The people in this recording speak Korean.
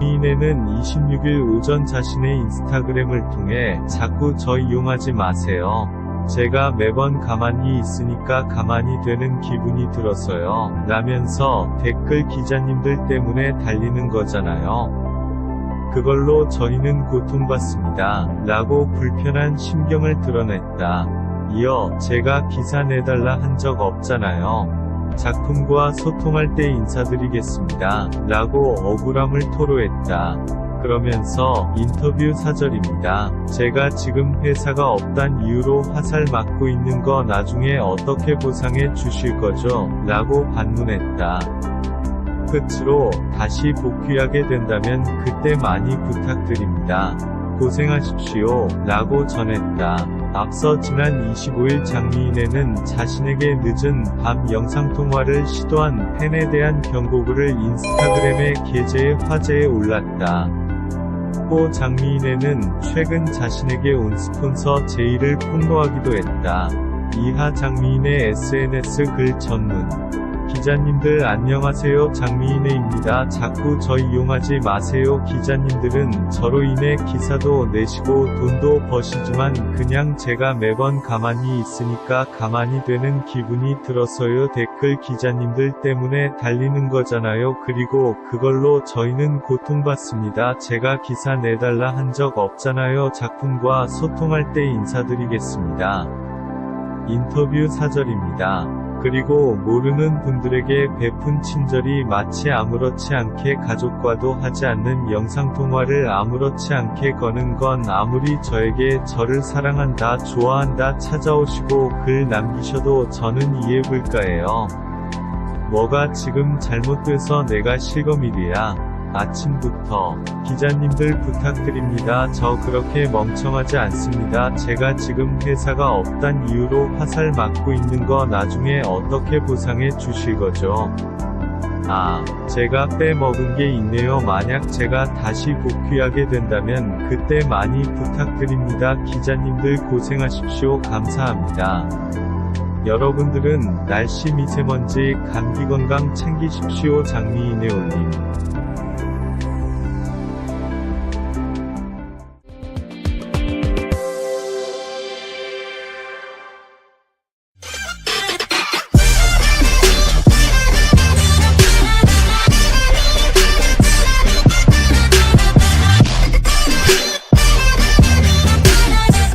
장미인에는 26일 오전 자신의 인스타그램을 통해 자꾸 저 이용하지 마세요. 제가 매번 가만히 있으니까 가만히 되는 기분이 들어서요. 라면서 댓글 기자님들 때문에 달리는 거잖아요. 그걸로 저희는 고통받습니다. 라고 불편한 심경을 드러냈다. 이어 제가 기사 내달라 한 적 없잖아요. 작품과 소통할 때 인사드리겠습니다. 라고 억울함을 토로했다. 그러면서 인터뷰 사절입니다. 제가 지금 회사가 없단 이유로 화살 맞고 있는 거 나중에 어떻게 보상해 주실 거죠? 라고 반문했다. 끝으로 다시 복귀하게 된다면 그때 많이 부탁드립니다. 고생하십시오. 라고 전했다. 앞서 지난 25일 장미인에는 자신에게 늦은 밤 영상통화를 시도한 팬에 대한 경고글을 인스타그램의 계제에 화제에 올랐다. 고 장미인에는 최근 자신에게 온 스폰서 제이를 폭로하기도 했다. 이하 장미인의 SNS 글 전문 기자님들 안녕하세요 장미인혜입니다. 자꾸 저 이용하지 마세요. 기자님들은 저로 인해 기사도 내시고 돈도 버시지만 그냥 제가 매번 가만히 있으니까 가만히 되는 기분이 들어서요. 댓글 기자님들 때문에 달리는 거잖아요. 그리고 그걸로 저희는 고통받습니다. 제가 기사 내달라 한 적 없잖아요. 작품과 소통할 때 인사드리겠습니다. 인터뷰 사절입니다. 그리고 모르는 분들에게 베푼 친절이 마치 아무렇지 않게 가족과도 하지 않는 영상통화를 아무렇지 않게 거는 건 아무리 저에게 저를 사랑한다, 좋아한다 찾아오시고 글 남기셔도 저는 이해 불가해요. 뭐가 지금 잘못돼서 내가 실검일이야. 아침부터 기자님들 부탁드립니다. 저 그렇게 멍청하지 않습니다. 제가 지금 회사가 없단 이유로 화살 맞고 있는 거 나중에 어떻게 보상해 주실 거죠? 아, 제가 빼먹은 게 있네요. 만약 제가 다시 복귀하게 된다면 그때 많이 부탁드립니다. 기자님들 고생하십시오. 감사합니다. 여러분들은 날씨 미세먼지 감기 건강 챙기십시오. 장미인의 올림.